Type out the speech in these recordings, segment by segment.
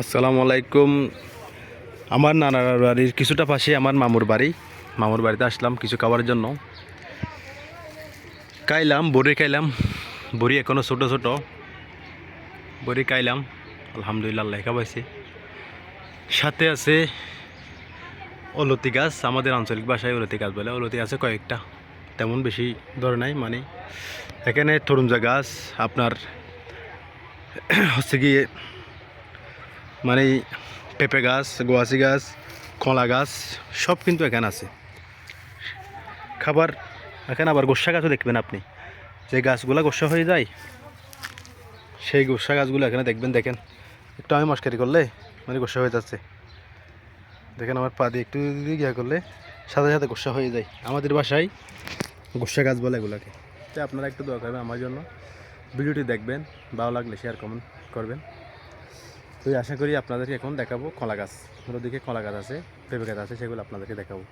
আসসালামু আলাইকুম। আমার নানার বাড়ির কিছুটা পাশে আমার মামুর বাড়ি। মামুর বাড়িতে আসলাম কিছু খাওয়ার জন্য। খাইলাম, বড়ি খাইলাম। বড়ি এখনও ছোটো ছোটো। বড়ি খাইলাম। আলহামদুলিল্লাহ লেখা খাবাইছে সাথে আছে অলতি গাছ। আমাদের আঞ্চলিক ভাষায় অলতি গাছ বলে। অলতি আছে কয়েকটা। তেমন বেশি ধরে নাই মানে এখানে তরুণজা গাছ, আপনার হচ্ছে গিয়ে মানে পেঁপে গাছ গোয়াসি গাছ, কলা গাছ, সব কিন্তু এখানে আছে। খাবার এখানে আবার গোসা গাছও দেখবেন আপনি। যে গাছগুলো গোসা হয়ে যায়, সেই গোসা গাছগুলো এখানে দেখবেন, দেখেন। একটু আমি মস্কারি করলে মানে গোসা হয়ে যাচ্ছে। দেখেন আমার পা দিয়ে একটু গিয়া করলে সাথে সাথে গোসা হয়ে যায়। আমাদের বাসায় গোসা গাছ বলে এগুলোকে। তো আপনারা একটু দোয়া করবেন আমার জন্য। ভিডিওটি দেখবেন, ভালো লাগলে শেয়ার কমেন্ট করবেন। তো আশা করি আপনাদেরকে এখন দেখাবো কলা গাছ। ওর দিকে কলা গাছ আছে, পেঁপে গাছ আছে, সেগুলো আপনাদেরকে দেখাবো।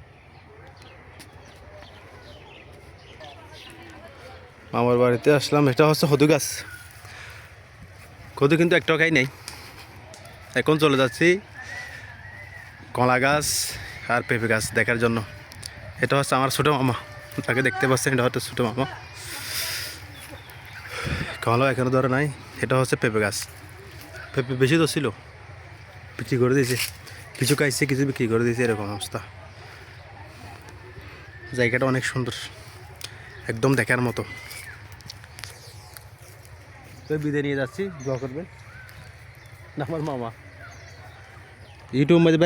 আমার বাড়িতে আসলাম, এটা হচ্ছে হদু গাছ। কদু কিন্তু একটা খাই নেই। এখন চলে যাচ্ছি কলা গাছ আর পেঁপে গাছ দেখার জন্য। এটা হচ্ছে আমার ছোটো মামা। তাকে দেখতে পাচ্ছেন, এটা হচ্ছে ছোটো মামা। কলা এখনও ধরে নাই, এটা হচ্ছে পেঁপে গাছ। বেশি তো ছিল। বিক্রি করে দিয়েছে। কিছু খাইছে কিছু বিক্রি করে দিয়েছে এরকম অবস্থা। জায়গাটা অনেক সুন্দর। একদম দেখার মতো। তো বিদায় নিয়ে যাচ্ছি। দোয়া করবেন। আমার মামা। ইউটিউব মধ্যে